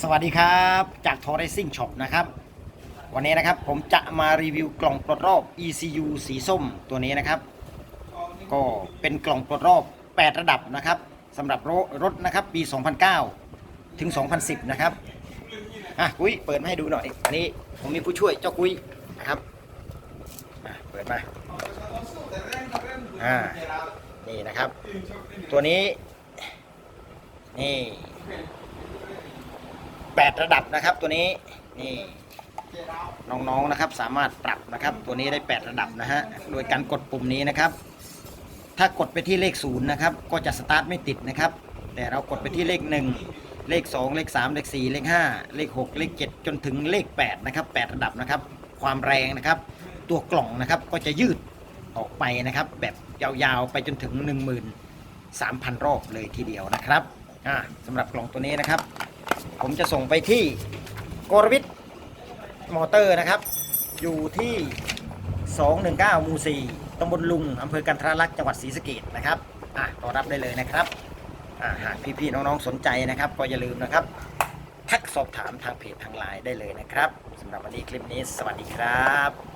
สวัสดีครับจากทอ r รซิ่งช็อปนะครับ วันนี้นะครับผมจะมารีวิวกล่องปลดรอบ ECU สีส้มตัวนี้นะครับ ก็เป็นกล่องปลดรอบ 8 ระดับนะครับสำหรับรถรถนะครับปี 2009 ถึง 2010 นะครับอะกุ้ยเปิดมาให้ดูหน่อย อันนี้ผมมีผู้ช่วยเจ้ากุ้ยนะครับอะเปิดมาอ่านี่นะครับ ตัวนี้นี่ 8 ระดับนะครับ ตัวนี้นี่น้องๆนะครับสามารถปรับนะครับ ตัวนี้ได้ 8 ระดับนะฮะโดยการกดปุ่มนี้นะครับ ถ้ากดไปที่เลข0นะครับก็จะสตาร์ทไม่ติดนะครับ แต่เรากดไปที่เลข 1 เลข 2 เลข 3 เลข 4 เลข 5 เลข 6 เลข 7 จนถึงเลข 8 นะครับ 8 ระดับนะครับ ความแรงนะครับ ตัวกล่องนะครับก็จะยืดออกไปนะครับ แบบยาวๆไปจนถึง 13,000 รอบเลยทีเดียวนะครับสำหรับกล่องตัวนี้นะครับ ผมจะส่งไปที่โกรวิทมอเตอร์นะครับ อยู่ที่ 219หมู่4ตำบลลุงอำเภอกันทรลักษณ์จังหวัดศรีสะเกดนะครับอะต่อรับได้เลยนะครับอะหากพี่ๆน้องๆสนใจนะครับ ก็อย่าลืมนะครับ ทักสอบถามทางเพจทางไลน์ได้เลยนะครับสำหรับวันนี้คลิปนี้สวัสดีครับ